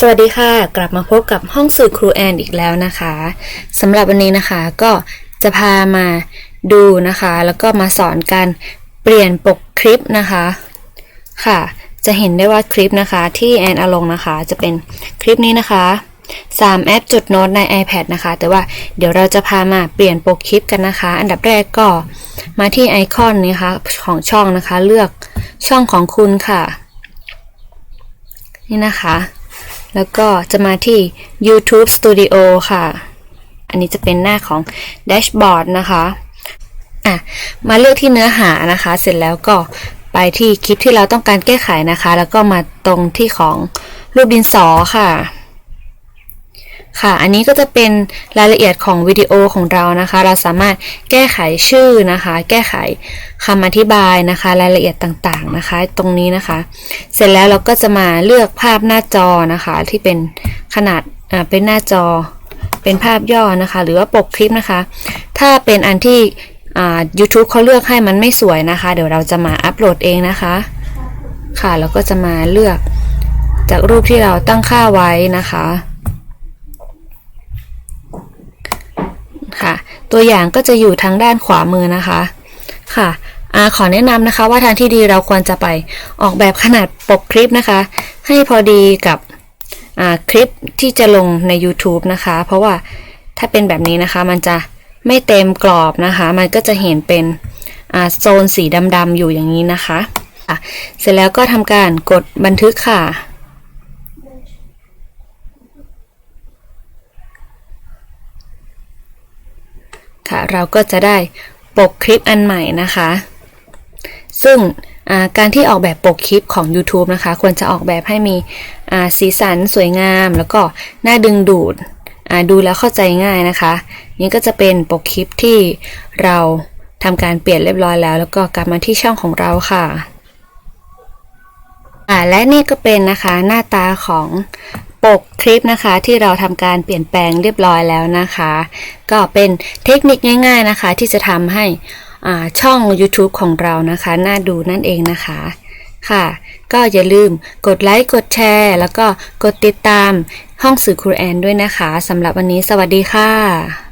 สวัสดีค่ะ กลับมาพบกับห้องสื่อครูแอนอีกแล้วนะคะสำหรับวันนี้นะคะก็จะพามาดูนะคะ แล้วก็มาสอนการเปลี่ยนปกคลิปนะคะค่ะ จะเห็นได้ว่าคลิปนะคะที่แอนเอาลงนะคะ จะเป็นคลิปนี้นะคะ3แอปจดโน้ตใน iPad นะคะ แต่ว่าเดี๋ยวเราจะพามาเปลี่ยนปกคลิปกันนะคะ อันดับแรกก็มาที่ไอคอนนี้นะคะของช่องนะคะ เลือกช่องของคุณค่ะ นี่นะคะ แล้วก็จะมาที่ YouTube Studio ค่ะ อันนี้จะเป็นหน้าของแดชบอร์ดนะคะอะมาเลือกที่เนื้อหานะคะ เสร็จแล้วก็ไปที่คลิปที่เราต้องการแก้ไขนะคะ แล้วก็มาตรงที่ของรูปดินสอค่ะ ค่ะ อันนี้ก็จะเป็นรายละเอียดของวิดีโอของเรานะคะ เราสามารถแก้ไขชื่อนะคะ แก้ไขคำอธิบายนะคะ รายละเอียดต่างๆนะคะ ตรงนี้นะคะ เสร็จแล้วเราก็จะมาเลือกภาพหน้าจอนะคะ ที่เป็นขนาดเป็นหน้าจอ เป็นภาพย่อนะคะ หรือว่าปกคลิปนะคะ ถ้าเป็นอันที่ YouTube เขาเลือกให้มันไม่สวยนะคะ เดี๋ยวเราจะมาอัปโหลดเองนะคะ ค่ะแล้วก็จะมาเลือกจากรูปที่เราตั้งค่าไว้นะคะ ค่ะ ตัวอย่างก็จะอยู่ทางด้านขวามือนะคะค่ะอาขอแนะนำนะคะว่าทางที่ดีเราควรจะไปออกแบบขนาดปกคลิปนะคะ ให้พอดีกับคลิปที่จะลงใน YouTube นะคะ เพราะว่าถ้าเป็นแบบนี้นะคะ มันจะไม่เต็มกรอบนะคะ มันก็จะเห็นเป็นโซนสีดำๆอยู่อย่างนี้นะคะะเสร็จแล้วก็ทำการกดบันทึกค่ะ ค่ะ เราก็จะได้ปกคลิปอันใหม่นะคะ ซึ่งการที่ออกแบบปกคลิปของ YouTube นะคะ ควรจะออกแบบให้มีสีสันสวยงาม แล้วก็น่าดึงดูดดูแล้วเข้าใจง่ายนะคะ นี่ก็จะเป็นปกคลิปที่เราทำการเปลี่ยนเรียบร้อยแล้ว แล้วก็กลับมาที่ช่องของเราค่ะและนี่ก็เป็นนะคะหน้าตาของ ปกคลิปนะคะ ที่เราทำการเปลี่ยนแปลงเรียบร้อยแล้วนะคะ ก็เป็นเทคนิคง่าย ๆนะคะ ที่จะทำให้อ่าช่อง YouTube ของเรานะคะ น่าดูนั่นเองนะคะค่ะก็อย่าลืมกดไลค์กดแชร์ แล้วก็กดติดตามห้องสื่อครูแอนด้วยนะคะสำหรับวันนี้สวัสดีค่ะ